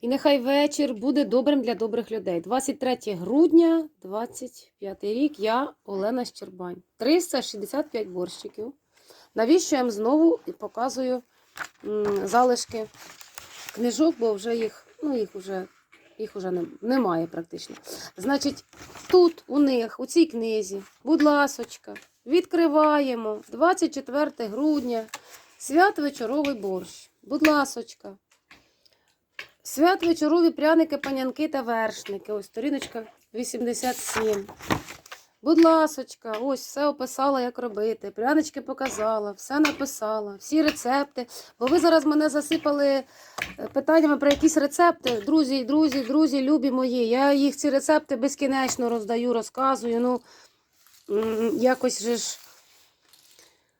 І нехай вечір буде добрим для добрих людей. 23 грудня, 25 рік, я Олена Щербань. 365 борщиків. Навіщо я вам знову показую залишки книжок, бо вже їх, ну їх вже, їх вже немає практично. Значить, тут у них, у цій книзі, будь ласочка, відкриваємо 24 грудня, свят вечоровий борщ. Будь ласочка. Свят вечорові пряники, панянки та вершники. Ось сторіночка 87. Будь ласочка, ось все описала, як робити. Прянички показала, все написала, всі рецепти. Бо ви зараз мене засипали е, питаннями про якісь рецепти. Друзі, друзі, друзі, любі мої. Я їх ці рецепти безкінечно роздаю, розказую. Ну, якось же ж.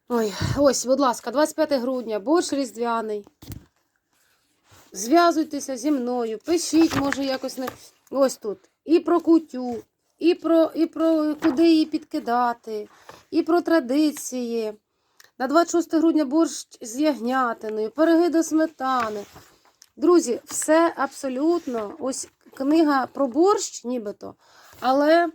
Ой, ось, будь ласка, 25 грудня, борщ різдвяний. Зв'язуйтеся зі мною, пишіть, може, якось не. Ось тут. І про кутю, і про, і про куди її підкидати, і про традиції. На 26 грудня борщ з ягнятиною, пироги до сметани. Друзі, все абсолютно. Ось книга про борщ, нібито, але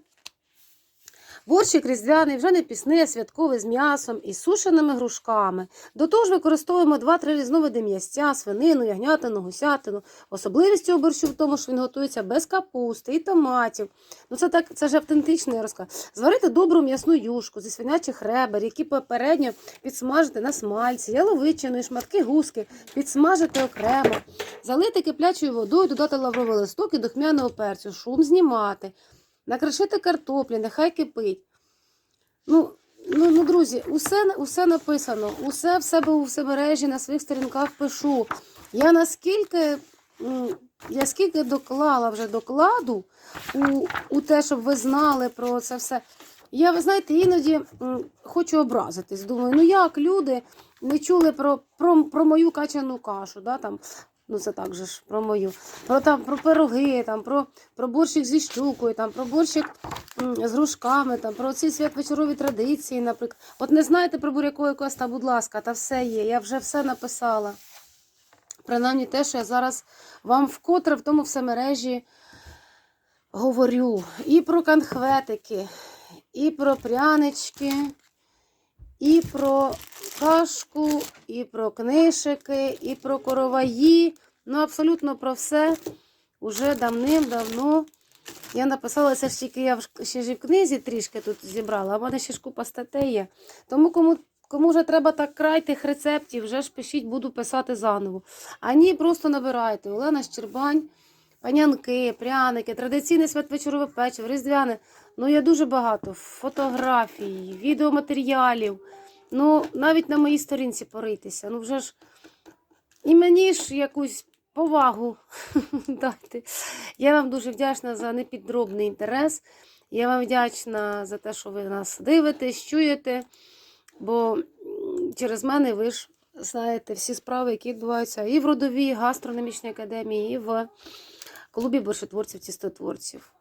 борщик різдвяний вже не пісний, а святковий з м'ясом і сушеними грушками. До того ж використовуємо 2-3 різновиди м'ясця, свинину, ягнятину, гусятину. Особливість цього борщу в тому, що він готується без капусти і томатів. Ну це так, це ж автентичний розказ. Зварити добру м'ясну юшку зі свинячих ребер, які попередньо підсмажити на смальці, яловичину шматки гуски, підсмажити окремо, залити киплячою водою, додати лавровий листок і духмяного перцю, шум знімати, накришити картоплі, нехай кипить. Ну, ну, ну друзі, усе, усе написано, усе в себе у всемережі на своїх сторінках пишу. Я наскільки, я скільки доклала вже докладу у, у те, щоб ви знали про це все. Я, ви знаєте, іноді хочу образитись. Думаю, ну як люди не чули про, про, про мою качану кашу, да, там, ну це так же ж про мою, про, там, про пироги, там, про, про борщик зі щукою, там, про борщик з грушками, там, про ці святвечорові традиції, наприклад. От не знаєте про буряковий коста, будь ласка, та все є, я вже все написала. Принаймні те, що я зараз вам вкотре в тому всемережі говорю. І про конхветики, і про прянички, і про кашку, і про книжики, і про короваї. Ну, абсолютно про все уже давним-давно. Я написала це тільки я ще ж в книзі трішки тут зібрала, а в мене ще ж купа статей є. Тому кому, кому вже треба так край тих рецептів, вже ж пишіть, буду писати заново. А ні, просто набирайте. Олена Щербань, панянки, пряники, традиційне святвечорове печиво, різдвяне. Ну, є дуже багато фотографій, відеоматеріалів. Ну, навіть на моїй сторінці поритися. Ну, вже ж і мені ж якусь повагу дати. Я вам дуже вдячна за непідробний інтерес. Я вам вдячна за те, що ви нас дивитесь, чуєте. Бо через мене ви ж знаєте всі справи, які відбуваються і в родовій гастрономічній академії, і в клубі борщотворців, тістотворців.